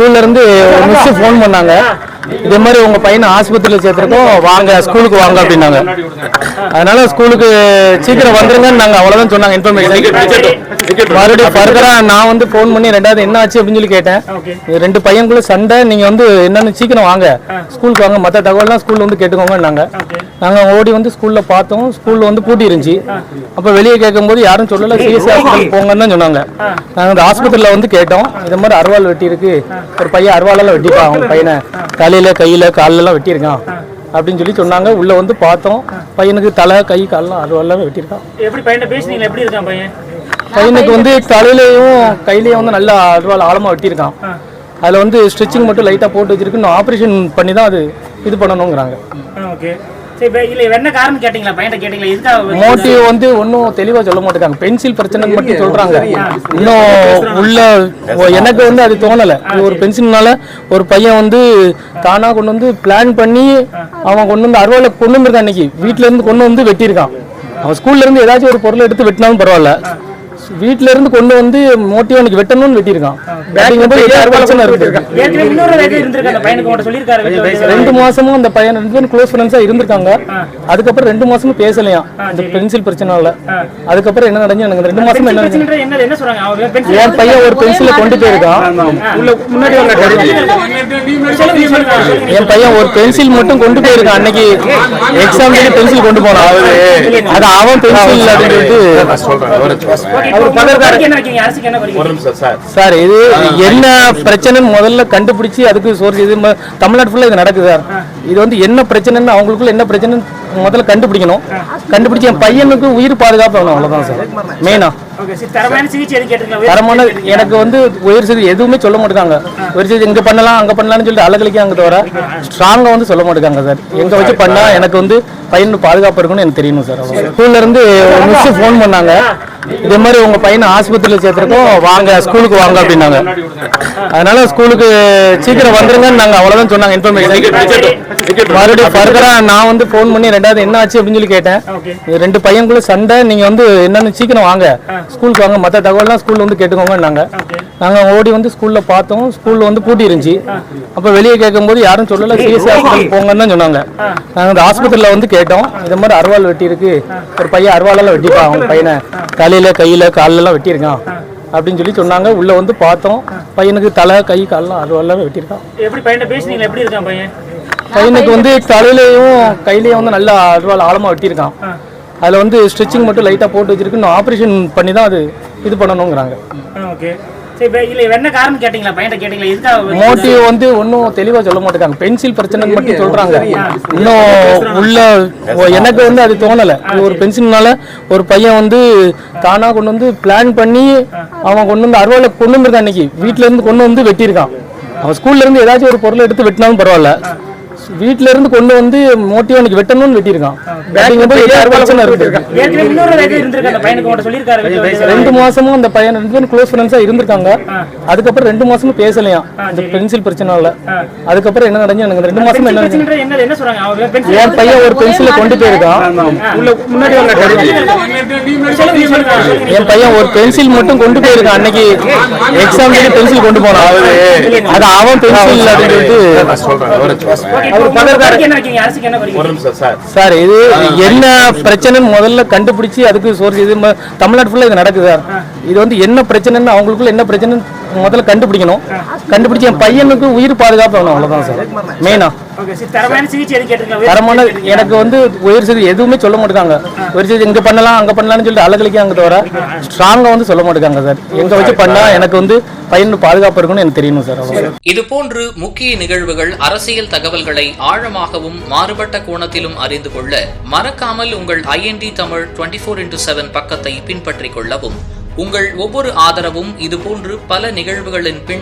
ஸ்கூல்ல இருந்து miss phone பண்ணாங்க. இதே மாதிரி உங்க பையனை ஆஸ்பத்திரியில் சேர்த்துருக்கோம் வாங்க ஸ்கூலுக்கு வாங்க அப்படின்னாங்க. அதனால ஸ்கூலுக்கு சீக்கிரம் வந்துருங்கன்னு நாங்க அவ்வளவுதான் சொன்னாங்க இன்ஃபர்மேஷன் மறுபடியும் ஃபர்தரா நான் வந்து ஃபோன் பண்ணி ரெண்டாவது என்ன ஆச்சு அப்படின்னு சொல்லி கேட்டேன். ரெண்டு பையனுக்குள்ள சண்டை நீங்க வந்து என்னன்னு சீக்கிரம் வாங்க. ஸ்கூலுக்கு வாங்க மற்ற தகவல்லாம் ஸ்கூல்ல வந்து கேட்டுக்கோங்கன்னாங்க. நாங்க ஓடி வந்து ஸ்கூல்ல பார்த்தோம் ஸ்கூல்ல வந்து பூட்டி இருந்துச்சு. அப்ப வெளியே கேட்கும்போது யாரும் சொல்லல சிஎஸ்சி ஹாஸ்பிட்டல் போங்கன்னு தான் சொன்னாங்க. நாங்க அந்த ஆஸ்பத்திரியில வந்து கேட்டோம் இது மாதிரி அருவாள் வெட்டி இருக்கு ஒரு பையன் அருவாளால வெட்டிப்பான் அவங்க பையனை. தலையில கையில கால்ல எல்லாம் வெட்டியிருக்கான் அப்படின்னு சொல்லி சொன்னாங்க. உள்ள வந்து பார்த்தோம். பையனுக்கு தலை கை கால்லாம் அருவாலாம் வெட்டியிருக்கான். எப்படி பையன் பேசுனீங்களா? எப்படி இருக்கான் பையன்? பையனுக்கு வந்து தலையிலையும் கையிலையும் வந்து நல்லா அருவாள் ஆழமா வெட்டியிருக்கான். அதுல வந்து ஸ்ட்ரிச்சிங் மட்டும் லைட்டா போட்டு வச்சிருக்கு. இன்னும் ஆபரேஷன் பண்ணி தான் அது இது பண்ணணுங்கிறாங்க. ஓகே சரி இப்போ இல்லை என்ன காரணம் கேட்டிங்களா? பையன்ட்ட கேட்டிங்களா? எதுக்காக மோட்டிவ் வந்து ஒன்றும் தெளிவா சொல்ல மாட்டேங்காங்க பென்சில் பிரச்சனை மட்டும் சொல்றாங்க. இன்னும் உள்ள எனக்கு வந்து அது தோணல. ஒரு பென்சில்னால ஒரு பையன் வந்து தானா கொண்டு வந்து பிளான் பண்ணி அவன் கொண்டு வந்து அறுவாலை கொண்டு வந்திருக்கான் இன்னைக்கு. வீட்ல இருந்து கொண்டு வந்து வெட்டியிருக்கான். அவன் ஸ்கூல்ல இருந்து ஏதாச்சும் ஒரு பொருளை எடுத்து வெட்டினாலும் பரவாயில்ல. வீட்ல இருந்து கொண்டு வந்து மோட்டிவ் எனக்கு வெட்டணும்னு வெட்டியிருக்கான். ஏதாவது பிரச்சனை இருக்கு. அந்த. ரெண்டு மாசமும் அந்த பையன் ரெண்டு பேரும் க்ளோஸ் ஃப்ரெண்ட்ஸா இருந்திருக்காங்க. அதுக்கப்புறம் ரெண்டு மாசமும் பேசலையாம். இந்த பென்சில் பிரச்சனால அதுக்கப்புறம் என்ன நடந்து எனக்கு ரெண்டு மாசம் என்ன நடந்துச்சு? பிரச்சனைன்றது என்ன என்ன சொல்றாங்க? அவங்க பென்சில் என் பையன் ஒரு பென்சிலை கொண்டு போயிருக்கான். என் பையன் ஒரு பென்சில் மட்டும் கொண்டு போயிருக்கான். அன்னைக்கு எக்ஸாம்க்கு பென்சில் கொண்டு போனான். அது அவன் பென்சில் அப்படின்னு சொல்லிட்டு சார். இது என்ன பிரச்சனைன்னு முதல்ல கண்டுபிடிச்சு அதுக்கு சோர்ஸ் இது தமிழ்நாடு ஃபுல்லா இது நடக்குது சார். இது வந்து என்ன பிரச்சனைன்னு அவங்களுக்குள்ள என்ன பிரச்சனைன்னு முதல்ல கண்டுபிடிக்கணும். கண்டுபிடிச்சு என் பையனுக்கு உயிர் பாதுகாப்பு வேணும் அவ்வளவுதான் சார். மெயினா தரமான எனக்கு வந்து உயிர் செய்தி எதுவுமே சொல்ல மாட்டாங்க உயிர் செய்தி இங்க பண்ணலாம் அங்க பண்ணலாம்னு சொல்லிட்டு அழகலிக்காங்க தவிர ஸ்ட்ராங்கா வந்து சொல்ல மாட்டாங்க சார். எங்க வச்சு பண்ணா எனக்கு வந்து பையன் பாதுகாப்பு இருக்கும்னு எனக்கு தெரியணும் சார். ஸ்கூல்ல இருந்து மிஸ் ஃபோன் பண்ணாங்க. இதே மாதிரி உங்க பையனை ஆஸ்பத்திரியில் சேர்த்துருக்கோம். வாங்க ஸ்கூலுக்கு வாங்க அப்படின்னாங்க. அதனால ஸ்கூலுக்கு சீக்கிரம் வந்துருங்கன்னு நாங்க அவ்வளவுதான் சொன்னாங்க இன்ஃபர்மேஷன் மறுபடியும் ஃபர்தரா நான் வந்து ஃபோன் பண்ணி ரெண்டாவது என்ன ஆச்சு அப்படின்னு சொல்லி கேட்டேன். ரெண்டு பையனுக்குள்ள சண்டை நீங்க வந்து என்னன்னு சீக்கிரம் வாங்க. ஸ்கூலுக்கு வாங்க மற்ற தகவல்லாம் ஸ்கூல்ல வந்து கேட்டுக்கோங்கன்னாங்க. நாங்க ஓடி வந்து ஸ்கூல்ல பார்த்தோம் ஸ்கூல்ல வந்து பூட்டி இருந்துச்சு. அப்ப வெளியே கேட்கும்போது யாரும் சொல்லல சிஎஸ்சி ஹாஸ்பிட்டல் போங்கன்னு தான் சொன்னாங்க. நாங்க அந்த ஆஸ்பத்திரியில வந்து கேட்டோம் இது மாதிரி அருவாள் வெட்டி இருக்கு. ஒரு பையன் அருவாளால வெட்டிப்பான் அவங்க பையனை. தலையில கையில கால்ல எல்லாம் வெட்டியிருக்கான் அப்படின்னு சொல்லி சொன்னாங்க. உள்ள வந்து பார்த்தோம். பையனுக்கு தலை கை கால்லாம் அருவாலாம் வெட்டியிருக்கான். எப்படி பையன்ட்ட பேசுனீங்களா? எப்படி இருக்கான் பையன்? பையனுக்கு வந்து தலையிலையும் கையிலையும் வந்து நல்லா அருவாள் ஆழமா வெட்டியிருக்கான். அதுல வந்து ஸ்ட்ரிச்சிங் மட்டும் லைட்டா போட்டு வச்சிருக்கு. இன்னும் ஆபரேஷன் பண்ணி தான் அது இது பண்ணணுங்கிறாங்க. ஓகே. மோட்டிவ் வந்து ஒன்றும் தெளிவா சொல்ல மாட்டேங்காங்க பென்சில் பிரச்சனை மட்டும் சொல்றாங்க. இன்னும் உள்ள எனக்கு வந்து அது தோணல. ஒரு பென்சில்னால ஒரு பையன் வந்து தானா கொண்டு வந்து பிளான் பண்ணி அவன் கொண்டு வந்து அருவாலை கொண்டு வந்திருக்கான் இன்னைக்கு. வீட்ல இருந்து கொண்டு வந்து வெட்டியிருக்கான். அவன் ஸ்கூல்ல இருந்து ஏதாச்சும் ஒரு பொருளை எடுத்து வெட்டினாலும் பரவாயில்ல. வீட்ல இருந்து கொண்டு வந்து மோட்டிவ் எனக்கு வெட்டணும்னு வெட்டியிருக்கான். அந்த. ரெண்டு மாசமும் அந்த பையன் ரெண்டு பேரும் க்ளோஸ் ஃப்ரெண்ட்ஸா இருந்திருக்காங்க. அதுக்கப்புறம் ரெண்டு மாசமும் பேசலையாம். இந்த பென்சில் பிரச்சனால அதுக்கப்புறம் என்ன நடந்து எனக்கு இந்த ரெண்டு மாசம் என்ன என் பையன் ஒரு பென்சிலை கொண்டு போயிருக்கான். என் பையன் ஒரு பென்சில் மட்டும் கொண்டு போயிருக்கான். அன்னைக்கு எக்ஸாம்க்கு பென்சில் கொண்டு போனான். அது அவன் பென்சில் அப்படின்னு சொல்லிட்டு சார். இது என்ன பிரச்சனைன்னு முதல்ல கண்டுபிடிச்சு அதுக்கு சோர்ஸ் இது தமிழ்நாடு ஃபுல்லா இது நடக்குது சார். இது வந்து என்ன பிரச்சனைன்னு அவங்களுக்குள்ள என்ன பிரச்சனைன்னு முதல்ல கண்டுபிடிக்கணும். கண்டுபிடிச்சு என் பையனுக்கு உயிர் பாதுகாப்பு வேணும். அவ்வளவுதான் சார். மெயினா தரமான எனக்கு வந்து உயிர் செய்தி எதுவுமே சொல்ல மாட்டாங்க உயிர் செய்தி இங்க பண்ணலாம் அங்க பண்ணலாம்னு சொல்லிட்டு அழகலிக்காங்க தவிர ஸ்ட்ராங்கா வந்து சொல்ல மாட்டாங்க சார் எங்க வச்சு பண்ணா எனக்கு வந்து பையன் பாதுகாப்பு இருக்கும்னு எனக்கு தெரியணும் சார். அவ்வளவுதான். இதுபோன்று முக்கிய நிகழ்வுகள் அரசியல் தகவல்களை ஆழமாகவும் மாறுபட்ட கோணத்திலும் அறிந்து கொள்ள மறக்காமல் உங்கள் IND Tamil twenty four into seven பக்கத்தை பின்பற்றிக் கொள்ளவும். உங்கள் ஒவ்வொரு ஆதரவும் இதுபோன்று பல நிகழ்வுகளின் பின்